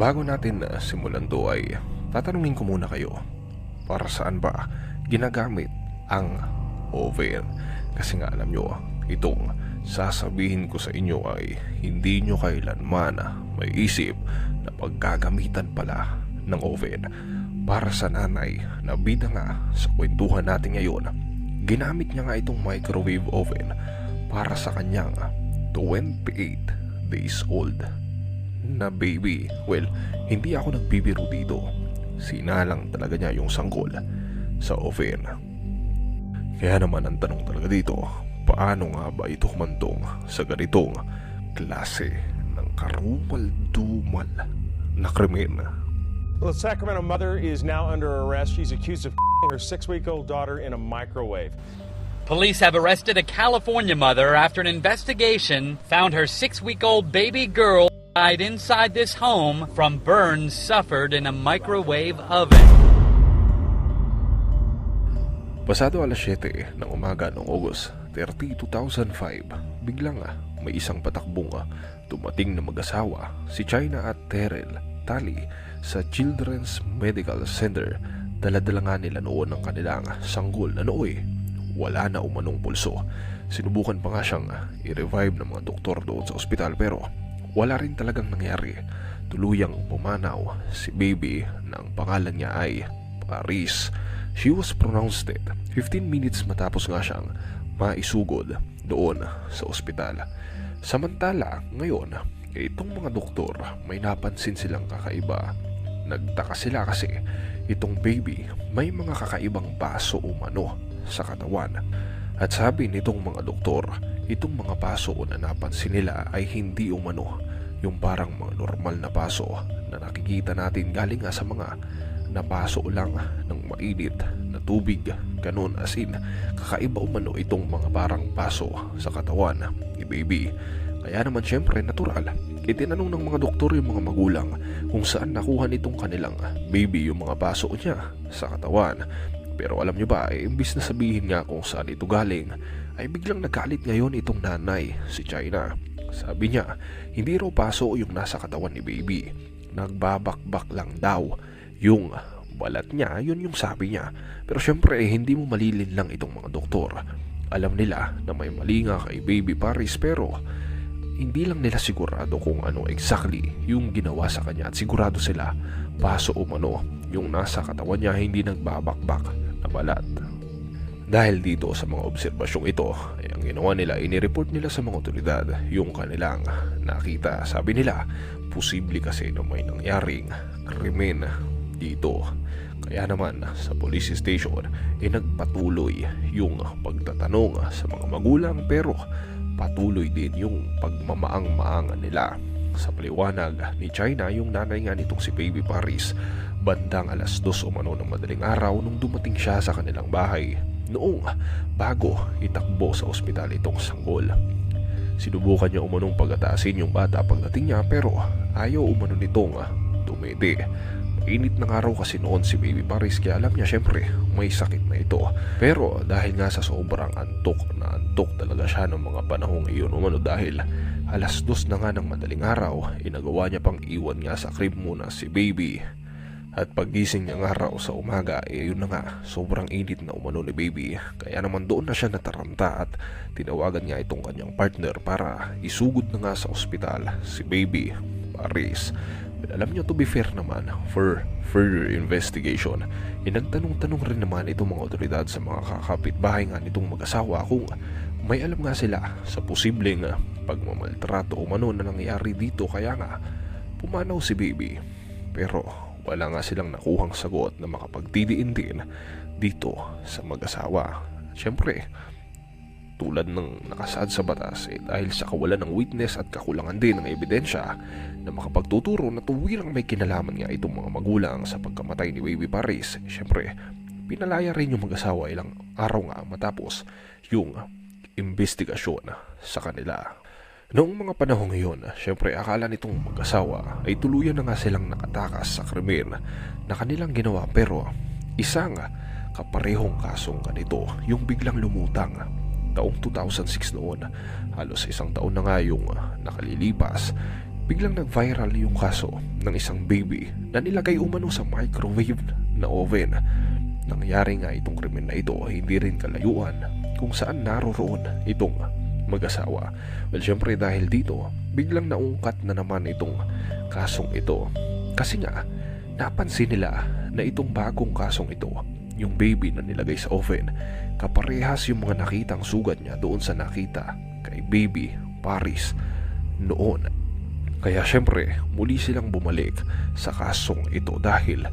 Bago natin uh, simulan to ay tatanungin ko muna kayo para saan ba ginagamit ang oven. Kasi nga alam nyo, itong sasabihin ko sa inyo ay hindi nyo kailanman may isip na paggagamitan pala ng oven. Para sa nanay na bida nga sa kwentuhan natin ngayon, ginamit niya nga itong microwave oven para sa kanyang 28 days old na baby. Well, hindi ako nagbibiro dito. Sinalang talaga niya yung sanggol sa oven. Kaya naman ang tanong talaga dito, paano nga ba ito humantong sa ganitong klase ng karumal-dumal na krimen? Well, the Sacramento mother is now under arrest. She's accused of her six-week-old daughter in a microwave. Police have arrested a California mother after an investigation found her six week old baby girl died inside this home from burns suffered in a microwave oven. Pasado alas 7 ng umaga noong August 30, 2005, biglang may isang patakbong dumating na mag-asawa si China at Terrell Tali sa Children's Medical Center. Daladala nga nila noon ang kanilang sanggol na nooy. Wala na umanong pulso. Sinubukan pa nga siyang i-revive ng mga doktor doon sa ospital pero wala rin talagang nangyari. Tuluyang pumanaw si baby na ang pangalan niya ay Paris. She was pronounced dead 15 minutes matapos nga siyang maisugod doon sa ospital. Samantala, ngayon, itong mga doktor may napansin silang kakaiba. Nagtaka sila kasi itong baby may mga kakaibang paso umano sa katawan. At sabi nitong mga doktor, itong mga paso na napansin nila ay hindi umano yung parang mga normal na paso na nakikita natin galing nga sa mga napaso lang ng mainit na tubig. Ganun as in, kakaiba umano itong mga parang paso sa katawan ni baby. Kaya naman syempre natural, itinanong ng mga doktor yung mga magulang kung saan nakuha nitong kanilang baby yung mga paso niya sa katawan. Pero alam nyo ba, eh, imbis na sabihin nga kung saan ito galing, ay biglang nagalit ngayon itong nanay, si China. Sabi niya, hindi raw paso yung nasa katawan ni baby. Nagbabakbak lang daw yung balat niya, yun yung sabi niya. Pero syempre, eh, hindi mo malilin lang itong mga doktor. Alam nila na may mali nga kay baby Paris pero hindi lang nila sigurado kung ano exactly yung ginawa sa kanya at sigurado sila paso umano yung nasa katawan niya hindi nagbabakbak na balat. Dahil dito sa mga obserbasyong ito, ay ang ginawa nila, inireport nila sa mga otoridad yung kanilang nakita. Sabi nila, posible kasi na may nangyaring krimen dito. Kaya naman sa police station ay nagpatuloy yung pagtatanong sa mga magulang pero patuloy din yung pagmamaang-maangan nila. Sa paliwanag ni China, yung nanay nga nitong si Baby Paris, bandang alas dos umano ng madaling araw nung dumating siya sa kanilang bahay. Noong bago itakbo sa ospital itong sanggol. Sinubukan niya umanong pagatasin yung bata pagdating niya pero ayaw umano nitong tumidi. Init ng araw kasi noon si Baby Paris kaya alam niya syempre may sakit na ito. Pero dahil nga sa sobrang antok na antok talaga siya ng mga panahong iyon umano dahil alas dos na nga ng madaling araw, inagawa niya pang iwan nga sa crib muna si Baby. At paggising niya nga raw sa umaga, eh yun na nga, sobrang init na umano ni Baby. Kaya naman doon na siya nataranta at tinawagan niya itong kanyang partner para isugod na nga sa ospital si Baby Paris. But alam niyo to be fair naman, for further investigation, eh nagtanong-tanong rin naman itong mga otoridad sa mga kakapitbahay nga nitong mag-asawa kung may alam nga sila sa posibleng pagmamaltrato umano na nangyari dito kaya nga pumanaw si Baby. Pero wala nga silang nakuhang sagot na makapagtidiin din dito sa mag-asawa. Siyempre, tulad ng nakasaad sa batas eh, dahil sa kawalan ng witness at kakulangan din ng ebidensya na makapagtuturo na tuwirang may kinalaman nga itong mga magulang sa pagkamatay ni Baby Paris. Siyempre, pinalaya rin yung mag-asawa ilang araw nga matapos yung investigasyon sa kanila. Noong mga panahong iyon, syempre akala nitong mag-asawa ay tuluyan na nga silang nakatakas sa krimen na kanilang ginawa pero isang kaparehong kasong ganito yung biglang lumutang taong 2006 noon. Halos isang taon na nga yung nakalilipas biglang nag-viral yung kaso ng isang baby na nilagay umano sa microwave na oven. Nangyari nga itong krimen na ito hindi rin kalayuan kung saan naroroon itong mag-asawa. Well, syempre dahil dito, biglang naungkat na naman itong kasong ito. Kasi nga, napansin nila na itong bagong kasong ito, yung baby na nilagay sa oven, kaparehas yung mga nakitang sugat niya doon sa nakita kay baby Paris noon. Kaya syempre, muli silang bumalik sa kasong ito dahil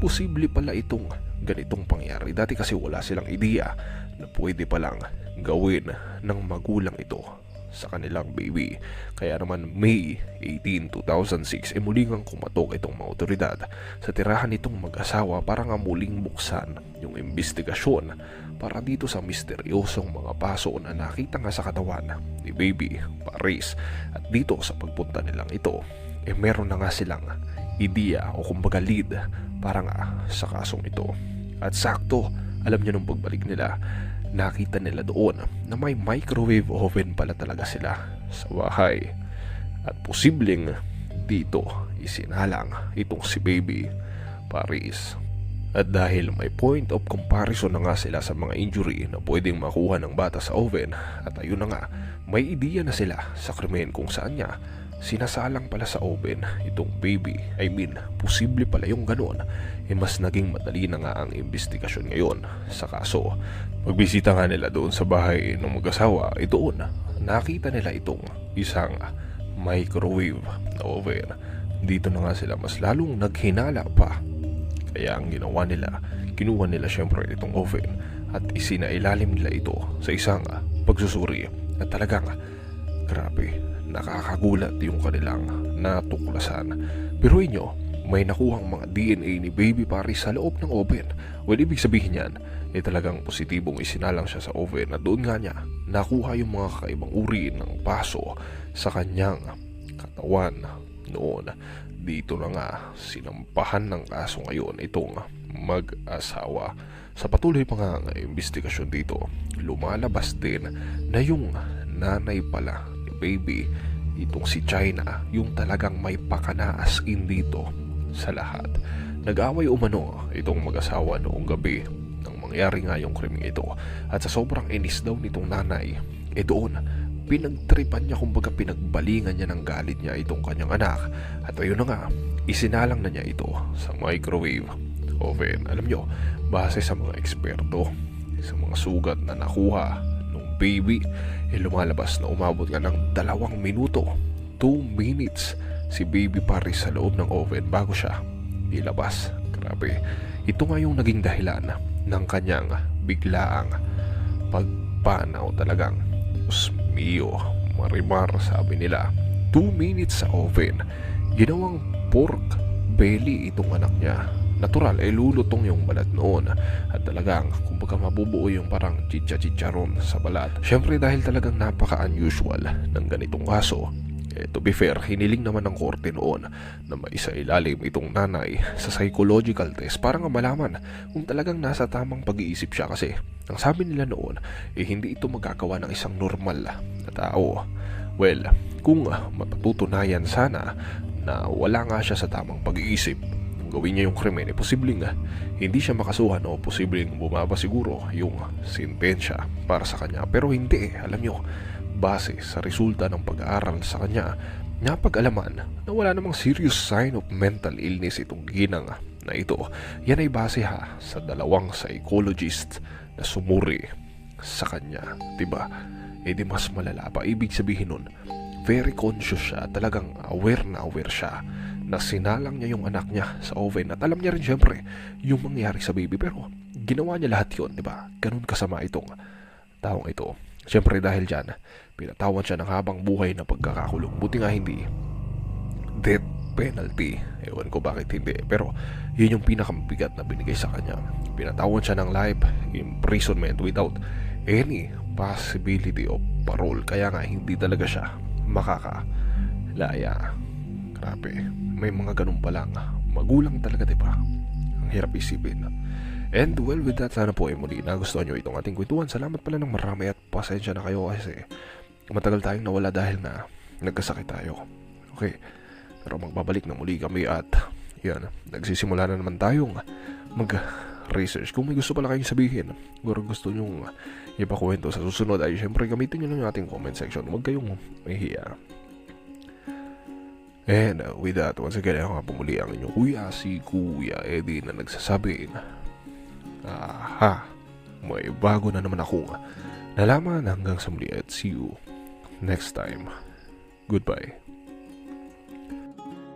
posible pala itong ganitong pangyari. Dati kasi wala silang ideya na pwede palang gawin ng magulang ito sa kanilang baby. Kaya naman May 18, 2006 e muling ang kumatok itong mga otoridad sa tirahan nitong mag-asawa para nga muling buksan yung investigasyon para dito sa misteryosong mga paso na nakita nga sa katawan ni baby Paris at dito sa pagpunta nilang ito eh meron na nga silang ideya o kumbaga lead para nga sa kasong ito at sakto alam niyo nung pagbalik nila nakita nila doon na may microwave oven pala talaga sila sa bahay at posibleng dito isinalang itong si baby Paris at dahil may point of comparison na nga sila sa mga injury na pwedeng makuha ng bata sa oven at ayun na nga, may ideya na sila sa krimen kung saan niya sinasalang pala sa oven itong baby. I mean, posible pala yung ganon. E mas naging madali na nga ang investigasyon ngayon sa kaso. Pagbisita nga nila doon sa bahay ng mag-asawa, eh doon nakita nila itong isang microwave oven. Dito na nga sila mas lalong naghinala pa kaya ang ginawa nila, kinuha nila syempre itong oven at isinailalim nila ito sa isang pagsusuri. At talagang, grabe, nakakagulat yung kanilang natuklasan. Pero inyo, may nakuhang mga DNA ni Baby Paris sa loob ng oven. Well, ibig sabihin yan, eh talagang positibong isinalang siya sa oven at doon nga niya nakuha yung mga kakaibang uri ng paso sa kanyang katawan noon. Dito na nga sinampahan ng kaso ngayon itong mag-asawa. Sa patuloy pa nga ang investigasyon dito, lumalabas din na yung nanay pala ni baby, itong si China, yung talagang may pakanaas in dito sa lahat. Nag-away umano itong mag-asawa noong gabi. Nang mangyari nga yung krimeng ito at sa sobrang inis daw nitong nanay, eh doon pinagtripan niya kumbaga pinagbalingan niya ng galit niya itong kanyang anak. At ayun na nga isinalang na niya ito sa microwave oven. Alam nyo base sa mga eksperto sa mga sugat na nakuha nung baby eh lumalabas na umabot nga ng dalawang minuto 2 minutes si baby Paris sa loob ng oven bago siya ilabas grabe ito nga yung naging dahilan ng kanyang biglaang pagpanaw talagang Diyos mio, marimar sabi nila. 2 minutes sa oven. Ginawang pork belly itong anak niya. Natural, eh lulutong yung balat noon. At talagang, kumbaga mabubuo yung parang chicha-chicharon sa balat. Siyempre dahil talagang napaka-unusual ng ganitong kaso. Eh, to be fair, hiniling naman ng korte noon na maisa ilalim itong nanay sa psychological test para nga malaman kung talagang nasa tamang pag-iisip siya kasi ang sabi nila noon eh hindi ito magagawa ng isang normal na tao. Well, kung mapatutunayan sana na wala nga siya sa tamang pag-iisip gawin niya yung krimen, eh posibleng hindi siya makasuhan o posibleng bumaba siguro yung sentensya para sa kanya. Pero hindi, eh, alam nyo, base sa resulta ng pag-aaral sa kanya, napag-alaman na wala namang serious sign of mental illness itong ginang na ito. Yan ay base ha sa dalawang psychologist na sumuri sa kanya. 'di ba? Eh di mas malala pa. Ibig sabihin nun, very conscious siya. Talagang aware na aware siya na sinalang niya yung anak niya sa oven at alam niya rin syempre yung mangyari sa baby pero ginawa niya lahat yon di ba ganun kasama itong taong ito syempre dahil dyan pinatawan siya ng habang buhay na pagkakakulong. Buti nga hindi. Death penalty. Ewan ko bakit hindi. Pero yun yung pinakamabigat na binigay sa kanya. Pinatawan siya ng life imprisonment without any possibility of parole. Kaya nga hindi talaga siya makakalaya. Grabe. May mga ganun pa lang. Magulang talaga diba ang hirap isipin And well, with that, sana po ay muli nagustuhan nyo itong ating kwentuhan. Salamat pala ng marami at pasensya na kayo kasi matagal tayong nawala dahil na nagkasakit tayo. Okay, Pero magbabalik na muli kami at yan, nagsisimula na naman tayong mag-research. Kung may gusto pala kayong sabihin, kung gusto nyong ipakwento sa susunod ay syempre gamitin nyo lang yung ating comment section. Huwag kayong mahihiya. And uh, with that, once again, ako nga pumuli ang inyong kuya, si Kuya Eddie na nagsasabi na Aha, may bago na naman akong nalaman hanggang sa muli at see you next time. Goodbye.